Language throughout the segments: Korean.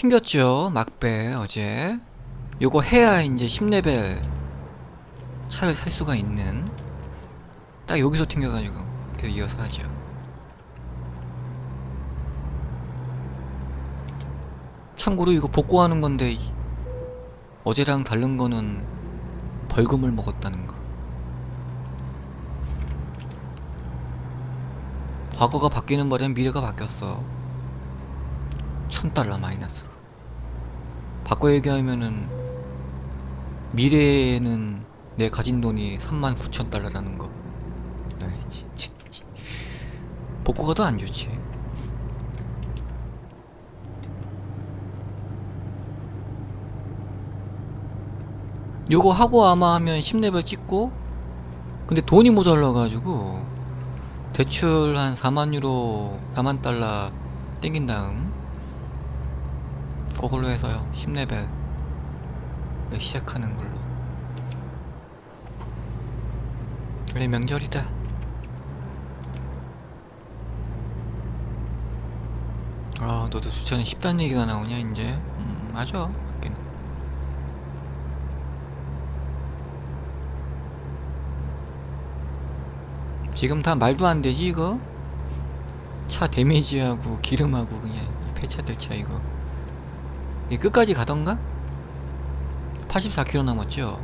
튕겼죠 막배 어제. 요거 해야 이제 10레벨 차를 살 수가 있는. 딱 여기서 튕겨가지고 계속 이어서 하죠. 참고로 이거 복구하는 건데 이- 어제랑 다른 거는 벌금을 먹었다는 거. 과거가 바뀌는 바람에 미래가 바뀌었어. 천 달러 마이너스로 바꿔 얘기하면은 미래에는 내 가진 돈이 3만 9천 달러라는 거 아이. 복구가 더 안 좋지 요거 하고 아마 하면 10레벨 찍고 근데 돈이 모자라가지고 대출 한 4만 유로 4만 달러 땡긴 다음 그걸로 해서요. 10레벨. 시작하는 걸로. 그래 명절이다. 아 너도 수찬이 10단 얘기가 나오냐 이제? 음 맞아. 맞긴. 지금 다 말도 안 되지 이거? 차 데미지하고 기름하고 그냥 이 폐차들 차 이거 이 끝까지 가던가? 84km 남았죠?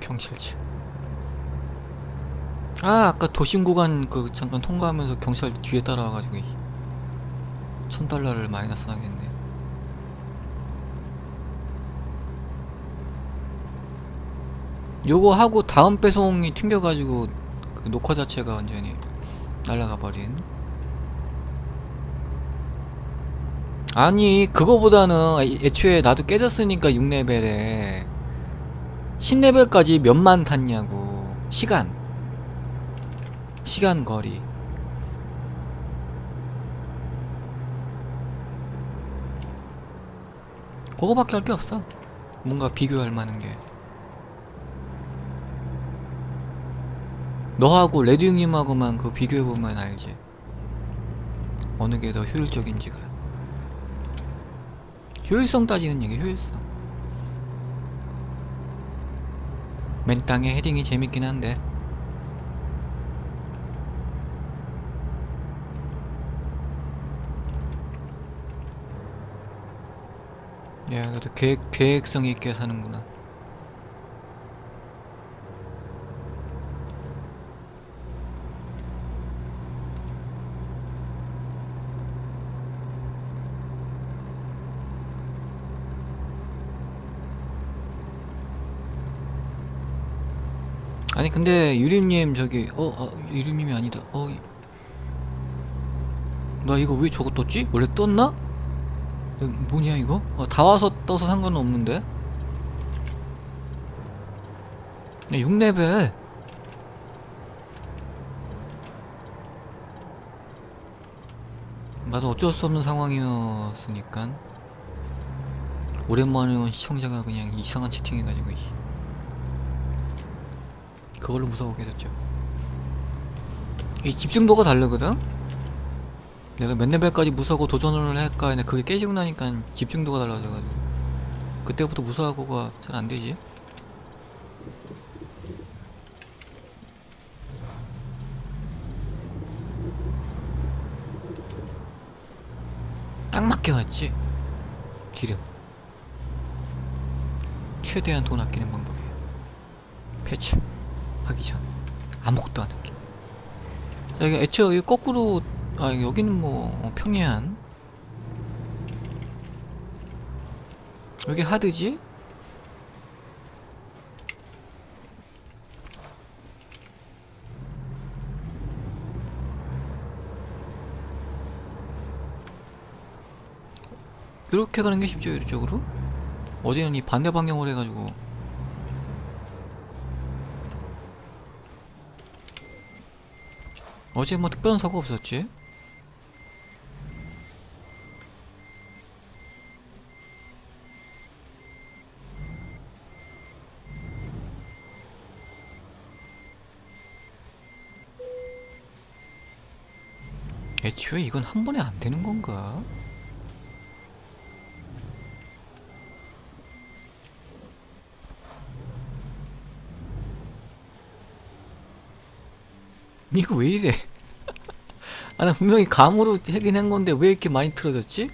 경찰차 아 아까 도심 구간 그 잠깐 통과하면서 경찰 뒤에 따라와가지고 이천 달러를 마이너스 나겠네 요거 하고 다음 배송이 튕겨가지고 그 녹화 자체가 완전히 날라가 버린 아니 그거보다는 애초에 나도 깨졌으니까 6레벨에 10레벨까지 몇만 탔냐고. 시간. 시간 거리. 그거밖에 할 게 없어. 뭔가 비교할 만한 게. 너하고 레드 형님하고만 그 비교해보면 알지. 어느 게 더 효율적인지가 효율성 따지는 얘기 효율성. 맨 땅에 헤딩이 재밌긴 한데. 야 너도 계획, 계획성 있게 사는구나 아니 근데 유림님 저기 어, 어 유림님이 아니다 어 나 이거 왜 저거 떴지? 원래 떴나? 이거 뭐냐 이거? 어, 다 와서 떠서 상관은 없는데 6레벨 나도 어쩔 수 없는 상황이었으니까 오랜만에 온 시청자가 그냥 이상한 채팅해가지고 이. 그걸로 무서워게 됐죠. 이 집중도가 다르거든? 내가 몇 레벨까지 무서워 도전을 할까 했는데 그게 깨지고 나니까 집중도가 달라져가지고. 그때부터 무서워하고가 잘 안되지. 딱 맞게 왔지? 기름. 최대한 돈 아끼는 방법이야 패치 하기 전 아무것도 안 할게. 자 여기 애초에 여기 거꾸로 아 여기는 뭐 어, 평해안. 여기 하드지? 이렇게 가는 게 쉽죠 이쪽으로? 어제는 이 반대 방향으로 해가지고 어제 뭐 특별한 사고 없었지? 애초에 이건 한 번에 안 되는 건가? 이거 왜 이래? 아, 나 분명히 감으로 하긴 한 건데 왜 이렇게 많이 틀어졌지?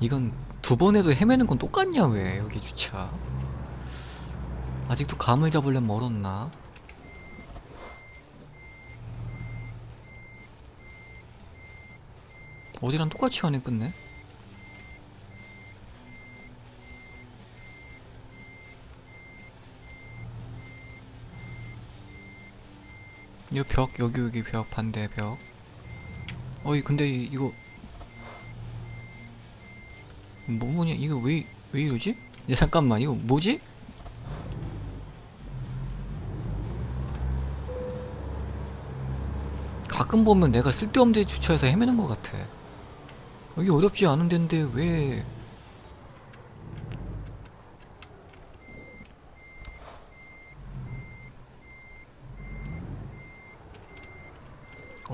이건 두 번 해도 헤매는 건 똑같냐, 왜, 여기 주차. 아직도 감을 잡으려면 멀었나? 어디랑 똑같이 하네, 끝내? 이 벽, 여기, 여기 벽, 반대 벽. 어이, 근데 이- 이거. 뭐, 뭐냐, 이거 왜, 왜 이러지? 야, 잠깐만, 이거 뭐지? 가끔 보면 내가 쓸데없는 데 주차해서 헤매는 것 같아. 여기 어렵지 않은 데인데 왜.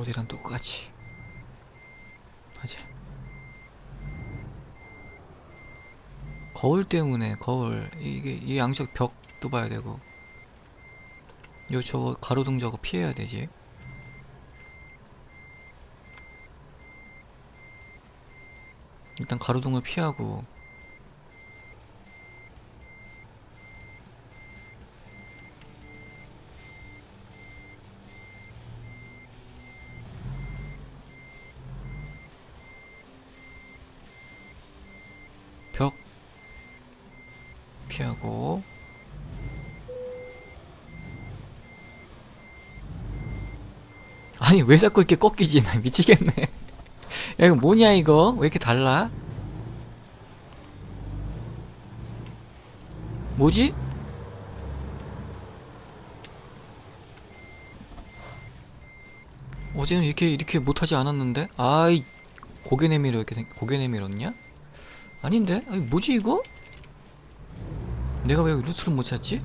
어디랑 똑같이 하자. 거울 때문에 거울 이게 이 양쪽 벽도 봐야 되고 요 저거 가로등 저거 피해야 되지. 일단 가로등을 피하고 벽 피하고 아니 왜 자꾸 이렇게 꺾이지 나 미치겠네 야 이거 뭐냐 이거 왜 이렇게 달라 뭐지? 어제는 이렇게 이렇게 못하지 않았는데 아이 고개 내밀어 이렇게 생- 고개 내밀었냐? 아닌데? 아니 뭐지 이거? 내가 왜 루트를 못 찾지?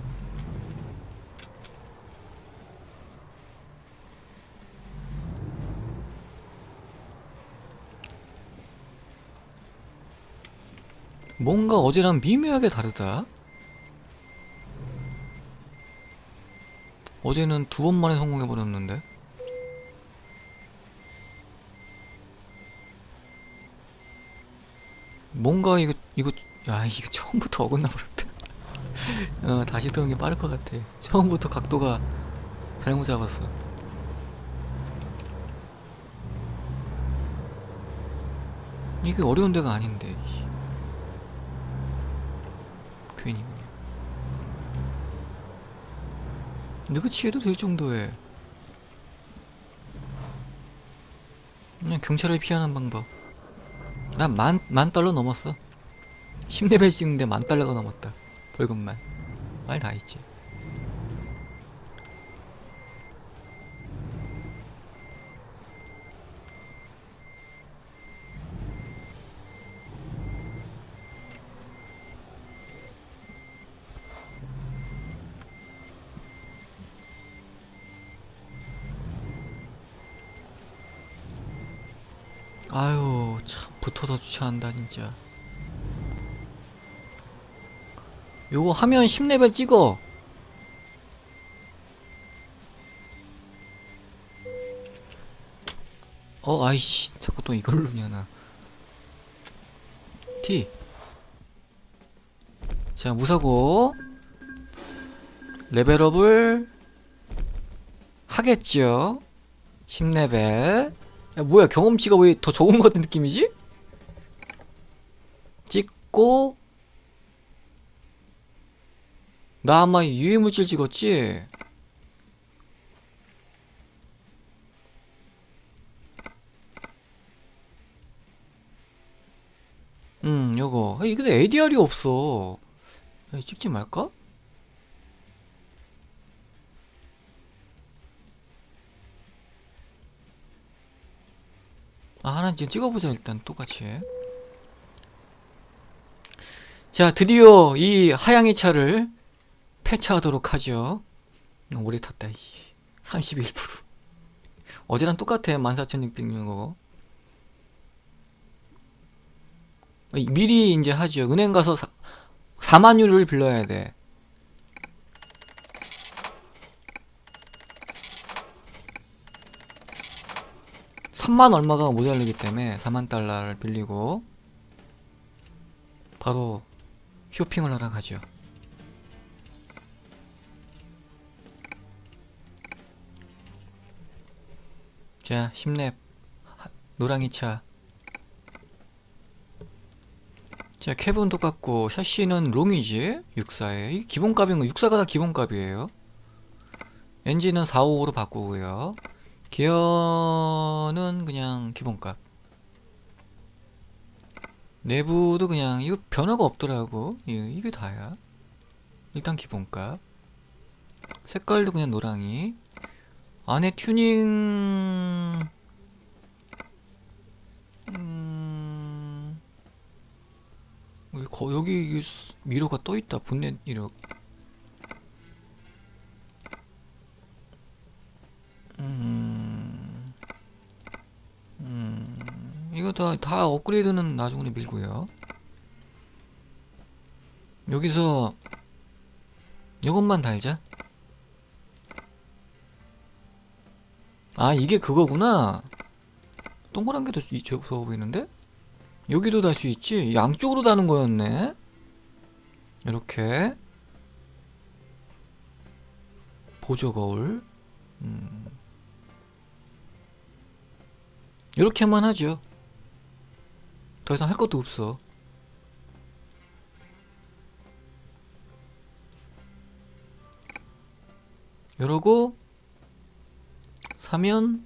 뭔가 어제랑 미묘하게 다르다. 어제는 두 번 만에 성공해버렸는데. 뭔가 이거, 이거, 야, 이거 처음부터 어긋나 버렸다. 어, 다시 들어오는 게 빠를 것 같아. 처음부터 각도가 잘못 잡았어. 이게 어려운 데가 아닌데. 씨. 괜히 그냥. 느그치 해도 될 정도의 그냥 경찰을 피하는 방법. 난 만, 만 달러 넘었어. 10레벨 찍는데 만 달러가 넘었다. 벌금만. 말다 했지. 아유, 참, 붙어서 주차한다, 진짜. 요거 하면 10레벨 찍어. 어, 아이씨. 자꾸 또 이걸 누냐나. T. 자, 무사고. 레벨업을 하겠죠. 10레벨. 야, 뭐야, 경험치가 왜 더 적은 것 같은 느낌이지? 찍고, 나 아마 유해물질 찍었지? 음, 요거. 아, 이 근데 ADR이 없어. 야, 찍지 말까? 아, 하나 지금 찍어보자, 일단, 똑같이. 자, 드디어 이 하양이 차를 폐차하도록 하죠. 오래 탔다, 이씨. 31%. 어제랑 똑같아 14,600거 미리 이제 하죠 은행 가서 4만 유를 빌려야 돼 삼만 얼마가 모자르기 때문에 4만 달러를 빌리고 바로 쇼핑을 하러 가죠. 자, 10렙 노랑이 차. 자, 캡은 똑같고 샤시는 롱이지 64에 이 기본값인 거 64가 다 기본값이에요. 엔진은 455로 바꾸고요. 기어는 그냥 기본값. 내부도 그냥 이거 변화가 없더라고. 이게, 이게 다야. 일단 기본값. 색깔도 그냥 노랑이. 안에 튜닝 음... 여기, 미러가 떠 있다. 분net 미러. 음... 이거 다, 다 업그레이드는 나중에 밀고요. 여기서 이것만 달자. 아, 이게 그거구나. 동그란 게더 좋아 보이는데? 여기도 달수 있지? 양쪽으로 다는 거였네? 이렇게. 보조 거울. 음. 이렇게만 하죠. 더 이상 할 것도 없어. 이러고 사면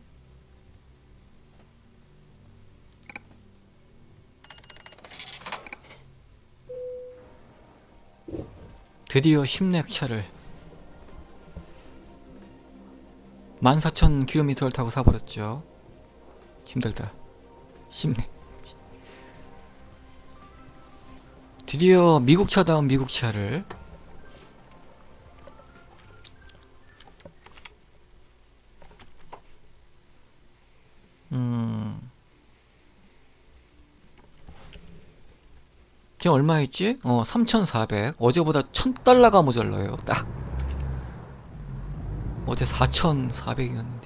드디어 10렙 차를 14,000km를 타고 사버렸죠. 힘들다. 10렙. 드디어 미국 차다운 미국 차를 음. 지금 얼마 있지? 어, 3,400. 어제보다 1,000달러가 모자라요. 딱. 어제 4,400이었는데.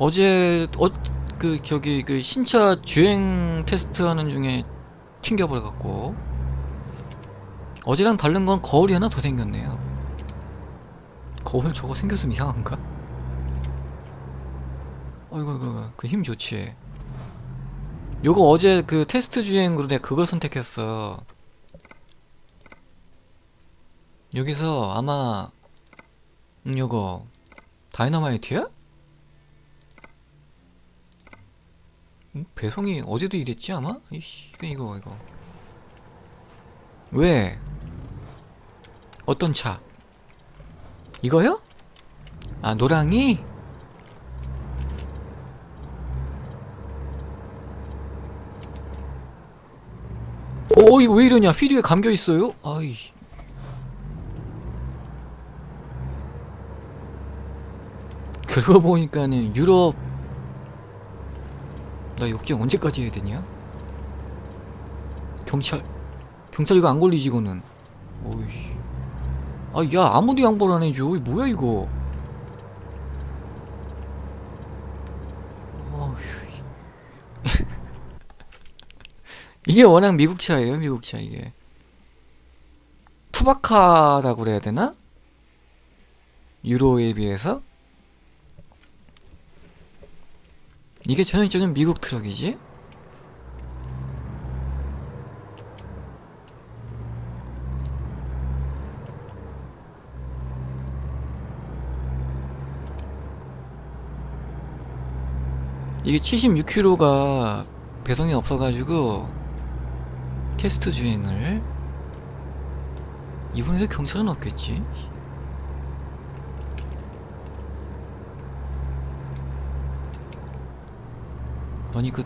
어제 어 그 저기 그 신차 주행 테스트 하는 중에 튕겨버려 갖고 어제랑 다른 건 거울이 하나 더 생겼네요. 거울 저거 생겼으면 이상한가? 어이구 이거 그 힘 좋지. 요거 어제 그 테스트 주행으로 내가 그거 선택했어. 여기서 아마 음 요거 다이너마이트야? 음, 배송이 어제도 이랬지 아마? 이씨 이거 이거 왜? 어떤 차? 이거요? 아 노랑이? 어 이거 왜 이러냐 피리에 감겨 있어요? 아이 그러고 보니까는 유럽 나 역경 언제까지 해야 되냐? 경찰 경찰 이거 안 걸리지 이거는 오이씨 아야 아무도 양보를 안 해줘 이 뭐야 이거. 이게 워낙 미국 차예요 미국 차 이게 투박하다고 그래야 되나? 유로에 비해서 이게 전형적인 미국 트럭이지? 이게 76km가 배송이 없어가지고 테스트 주행을 이번에도 경찰은 없겠지? 아니 그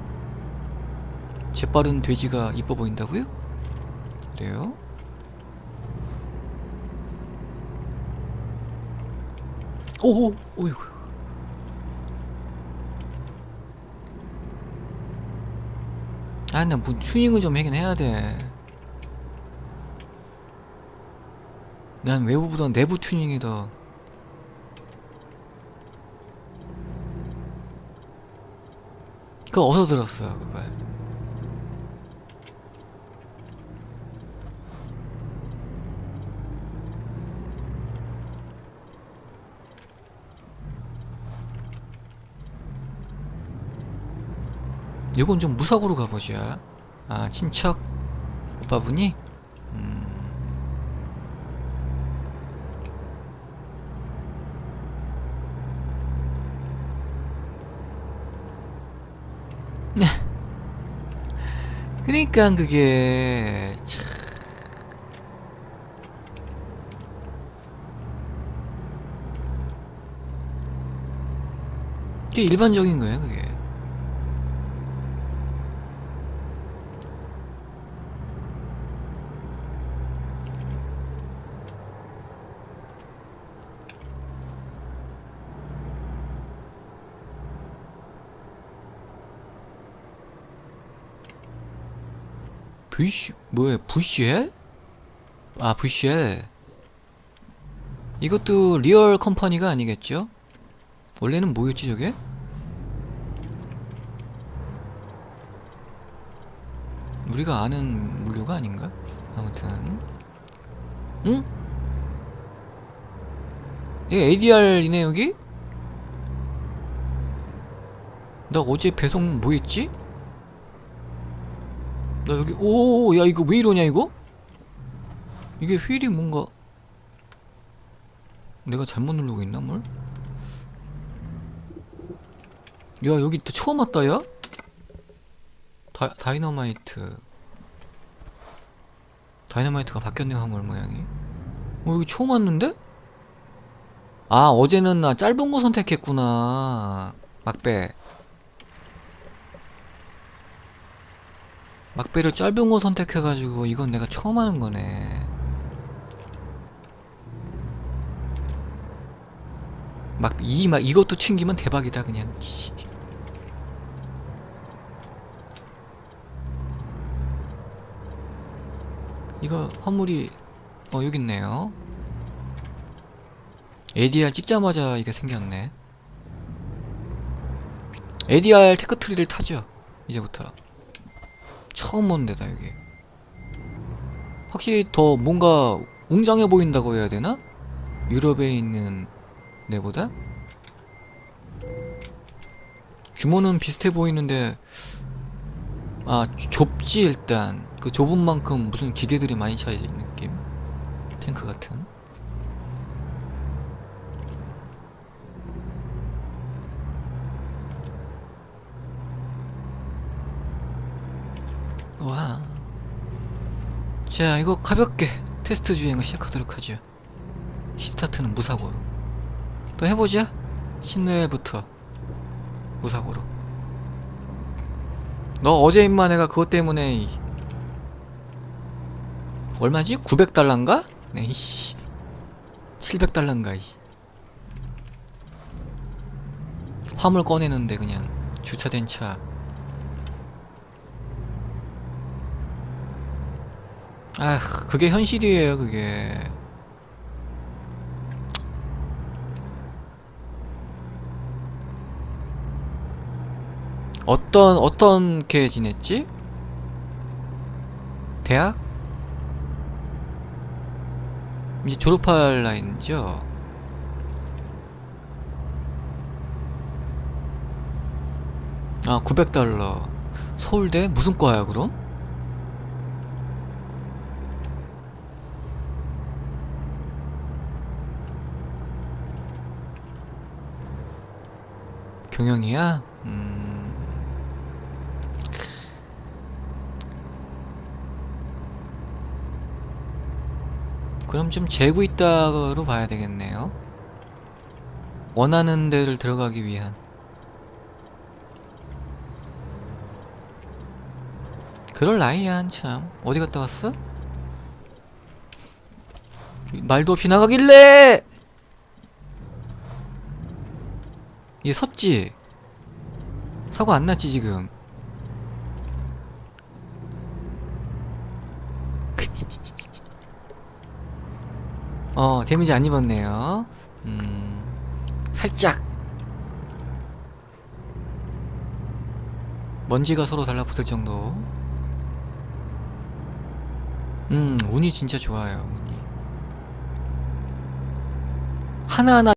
재빠른 돼지가 이뻐 보인다고요? 그래요? 오오 오이구 아나 뭐 튜닝을 좀 하긴 해야 돼난 외부보다 내부 튜닝이 더 그거 어디서 들었어요 그걸 이건 좀 무사고로 가보자. 아, 친척? 오빠분이? 음. 그러니까 그게 참 그게 일반적인 거예요, 그게. 부시 뭐야 부시엘? 아 부시엘 이것도 리얼 컴퍼니가 아니겠죠? 원래는 뭐였지 저게? 우리가 아는 물류가 아닌가? 아무튼 응? 이게 ADR이네 여기? 나 어제 배송 뭐 했지? 나 여기 오, 야 이거 왜 이러냐 이거? 이게 휠이 뭔가 내가 잘못 누르고 있나 뭘? 야 여기 또 처음 왔다 야? 다, 다이너마이트 다이너마이트가 바뀌었네 화물 모양이 어 여기 처음 왔는데? 아 어제는 나 짧은 거 선택했구나 막배 막배를 짧은 거 선택해가지고 이건 내가 처음 하는 거네. 막 이 막 이것도 챙기면 대박이다 그냥. 이거 화물이 어 여기 있네요. ADR 찍자마자 이게 생겼네. ADR 테크트리를 타죠. 이제부터. 처음 온 데다 여기 확실히 더 뭔가 웅장해 보인다고 해야 되나? 유럽에 있는 데보다? 규모는 비슷해 보이는데 아 좁지 일단 그 좁은 만큼 무슨 기계들이 많이 차여져 있는 느낌 탱크 같은 와. 자, 이거 가볍게 테스트 주행을 시작하도록 하죠. 시스타트는 무사고로. 또 해보자. 신뢰부터 무사고로. 너 어제 임마 내가 그것 때문에 이- 얼마지? 900달러인가? 네, 이씨. 700달러인가 이. 화물 꺼내는데 그냥 주차된 차 아, 그게 현실이에요, 그게. 어떤, 어떻게 지냈지? 대학? 이제 졸업할 나이죠? 아, 900달러. 서울대? 무슨 과야, 그럼? 경영이야? 음. 그럼 좀 재고 있다로 봐야 되겠네요. 원하는 데를 들어가기 위한. 그럴 나이야 한참 어디 갔다 왔어? 말도 없이 나가길래 얘 섰지? 사고 안 났지 지금? 어 데미지 안 입었네요. 음 살짝. 먼지가 서로 달라붙을 정도. 음 운이 진짜 좋아요 운이. 하나하나